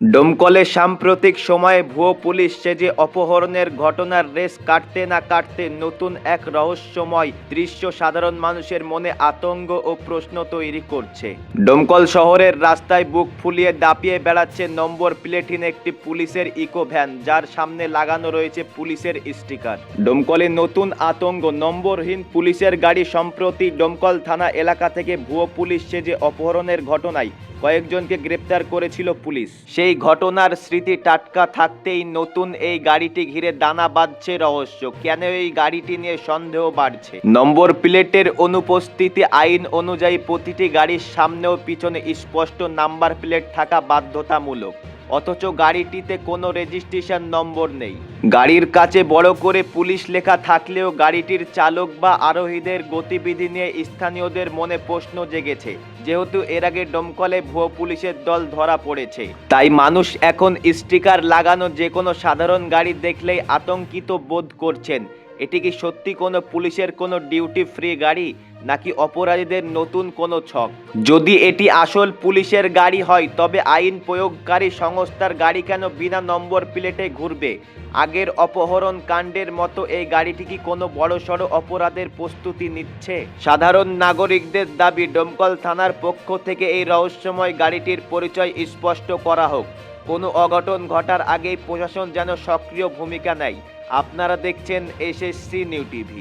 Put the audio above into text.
ডোমকলে সাম্প্রতিক সময়ে ভুয়ো পুলিশ সেজে অপহরণের ঘটনার রেস কাটতে না কাটতে নতুন এক রহস্যময় দৃশ্য সাধারণ মানুষের মনে আতঙ্ক ও প্রশ্ন তৈরি করছে। ডোমকল শহরের রাস্তায় বুক ফুলিয়ে দাপিয়ে বেড়াচ্ছে নম্বর প্লেটহীন একটি পুলিশের ইকো ভ্যান, যার সামনে লাগানো রয়েছে পুলিশের স্টিকার। ডোমকলে নতুন আতঙ্ক, নম্বরহীন পুলিশের গাড়ি সম্প্রতি ডোমকল থানা এলাকা থেকে ভুয়ো পুলিশ সেজে অপহরণের ঘটনায় কয়েকজনকে গ্রেপ্তার করেছিল পুলিশ। সেই ঘটনার স্মৃতি টাটকা থাকতেই নতুন এই গাড়িটি ঘিরে দানা বাঁধছে রহস্য। কেন এই গাড়িটি নিয়ে সন্দেহ বাড়ছে? নম্বর প্লেটের অনুপস্থিতি আইন অনুযায়ী প্রতিটি গাড়ির সামনে ও পিছনে স্পষ্ট নাম্বার প্লেট থাকা বাধ্যতামূলক। অথচ গাড়িটিতে কোনো রেজিস্ট্রেশন নম্বর নেই। গাড়ির কাছে বড় করে পুলিশ লেখা থাকলেও গাড়িটির চালক বা আরোহীদের গতিবিধি নিয়ে স্থানীয়দের মনে প্রশ্ন জেগেছে। যেহেতু এর আগে ডমকলে ভুয়ো পুলিশের দল ধরা পড়েছে। তাই মানুষ এখন স্টিকার লাগানো যে কোনো সাধারণ গাড়ি দেখলেই আতঙ্কিত বোধ করছেন। এটি কি সত্যি কোনো পুলিশের কোনো ডিউটি ফ্রি গাড়ি, নাকি অপরাধীদের নতুন কোনো ছক? যদি এটি আসল পুলিশের গাড়ি হয়, তবে আইন প্রয়োগকারী সংস্থার গাড়ি কেন বিনা নম্বর প্লেটে ঘুরবে? আগের অপহরণ কাণ্ডের মতো এই গাড়িটি কি কোনো বড়সড় অপরাধের প্রস্তুতি নিচ্ছে? সাধারণ নাগরিকদের দাবি, ডোমকল থানার পক্ষ থেকে এই রহস্যময় গাড়িটির পরিচয় স্পষ্ট করা হোক। কোনো অঘটন ঘটার আগেই প্রশাসন যেন সক্রিয় ভূমিকা নেয়। আপনারা দেখছেন এসএসসি নিউ টিভি।